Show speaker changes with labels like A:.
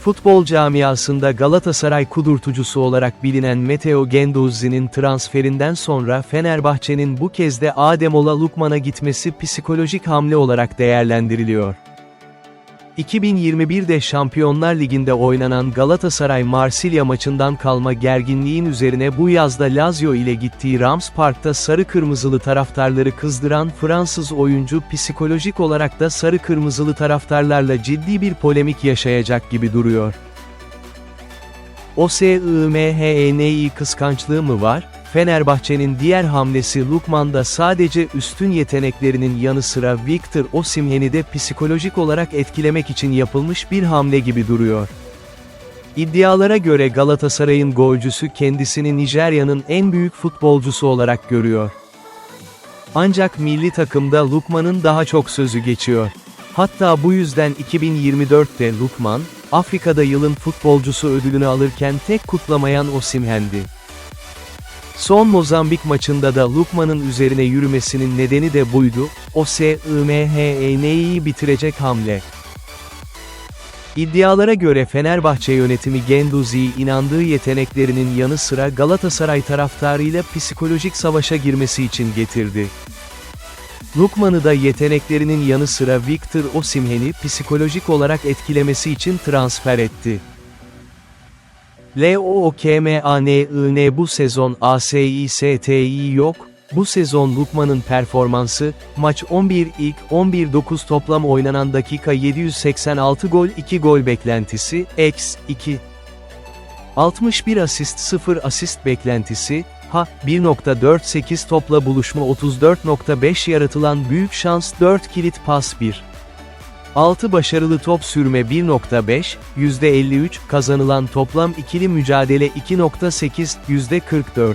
A: Futbol camiasında Galatasaray kudurtucusu olarak bilinen Matteo Gendouzi'nin transferinden sonra Fenerbahçe'nin bu kez de Ademola Lukman'a gitmesi psikolojik hamle olarak değerlendiriliyor. 2021'de Şampiyonlar Ligi'nde oynanan Galatasaray-Marsilya maçından kalma gerginliğin üzerine bu yazda Lazio ile gittiği Rams Park'ta sarı kırmızılı taraftarları kızdıran Fransız oyuncu psikolojik olarak da sarı kırmızılı taraftarlarla ciddi bir polemik yaşayacak gibi duruyor. OSIMHENİ kıskançlığı mı var? Fenerbahçe'nin diğer hamlesi Lukman'da sadece üstün yeteneklerinin yanı sıra Victor Osimhen'i de psikolojik olarak etkilemek için yapılmış bir hamle gibi duruyor. İddialara göre Galatasaray'ın golcüsü kendisini Nijerya'nın en büyük futbolcusu olarak görüyor. Ancak milli takımda Lukman'ın daha çok sözü geçiyor. Hatta bu yüzden 2024'te Lukman, Afrika'da yılın futbolcusu ödülünü alırken tek kutlamayan Osimhen'di. Son Mozambik maçında da Lukman'ın üzerine yürümesinin nedeni de buydu, o SIMHENİ'yi bitirecek hamle. İddialara göre Fenerbahçe yönetimi Gendouzi'yi inandığı yeteneklerinin yanı sıra Galatasaray taraftarıyla psikolojik savaşa girmesi için getirdi. Lukman'ı da yeteneklerinin yanı sıra Victor Osimhen'i psikolojik olarak etkilemesi için transfer etti. LOOKMANIN bu sezon ASİSTİ yok, bu sezon Lukman'ın performansı, maç 11 ilk 11-9 toplam oynanan dakika 786 gol 2 gol beklentisi, x 2. 61 asist 0 asist beklentisi, ha 1.48 topla buluşma 34.5 yaratılan büyük şans 4 kilit pas 1. 6 başarılı top sürme 1.5, %53, kazanılan toplam ikili mücadele 2.8, %44.